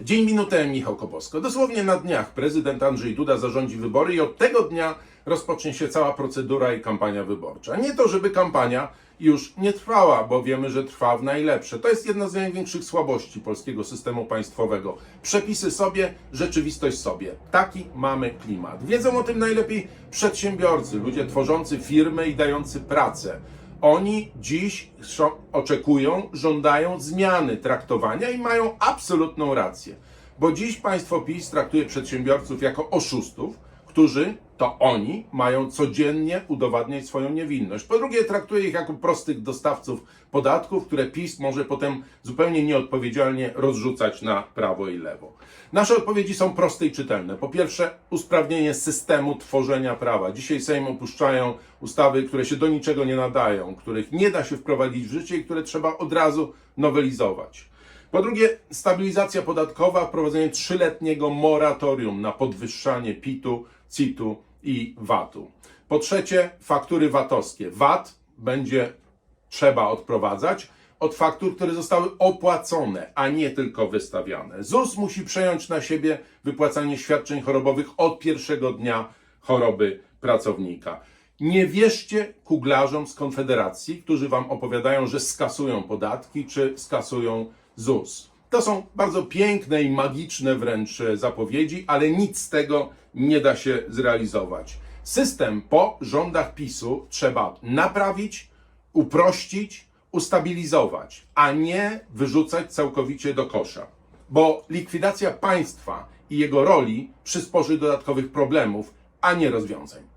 Dzień minutę Michał Kobosko. Dosłownie na dniach prezydent Andrzej Duda zarządzi wybory i od tego dnia rozpocznie się cała procedura i kampania wyborcza. Nie to, żeby kampania już nie trwała, bo wiemy, że trwa w najlepsze. To jest jedna z największych słabości polskiego systemu państwowego. Przepisy sobie, rzeczywistość sobie. Taki mamy klimat. Wiedzą o tym najlepiej przedsiębiorcy, ludzie tworzący firmy i dający pracę. Oni dziś oczekują, żądają zmiany traktowania i mają absolutną rację. Bo dziś państwo PiS traktuje przedsiębiorców jako oszustów, którzy to oni mają codziennie udowadniać swoją niewinność. Po drugie, traktuje ich jako prostych dostawców podatków, które PiS może potem zupełnie nieodpowiedzialnie rozrzucać na prawo i lewo. Nasze odpowiedzi są proste i czytelne. Po pierwsze, usprawnienie systemu tworzenia prawa. Dzisiaj Sejm opuszczają ustawy, które się do niczego nie nadają, których nie da się wprowadzić w życie i które trzeba od razu nowelizować. Po drugie, stabilizacja podatkowa, wprowadzenie trzyletniego moratorium na podwyższanie PIT-u, CIT-u i VAT-u. Po trzecie, faktury VAT-owskie. VAT będzie trzeba odprowadzać od faktur, które zostały opłacone, a nie tylko wystawiane. ZUS musi przejąć na siebie wypłacanie świadczeń chorobowych od pierwszego dnia choroby pracownika. Nie wierzcie kuglarzom z Konfederacji, którzy wam opowiadają, że skasują podatki czy skasują ZUS. To są bardzo piękne i magiczne wręcz e, zapowiedzi, ale nic z tego nie da się zrealizować. System po rządach PiSu trzeba naprawić, uprościć, ustabilizować, a nie wyrzucać całkowicie do kosza. Bo likwidacja państwa i jego roli przysporzy dodatkowych problemów, a nie rozwiązań.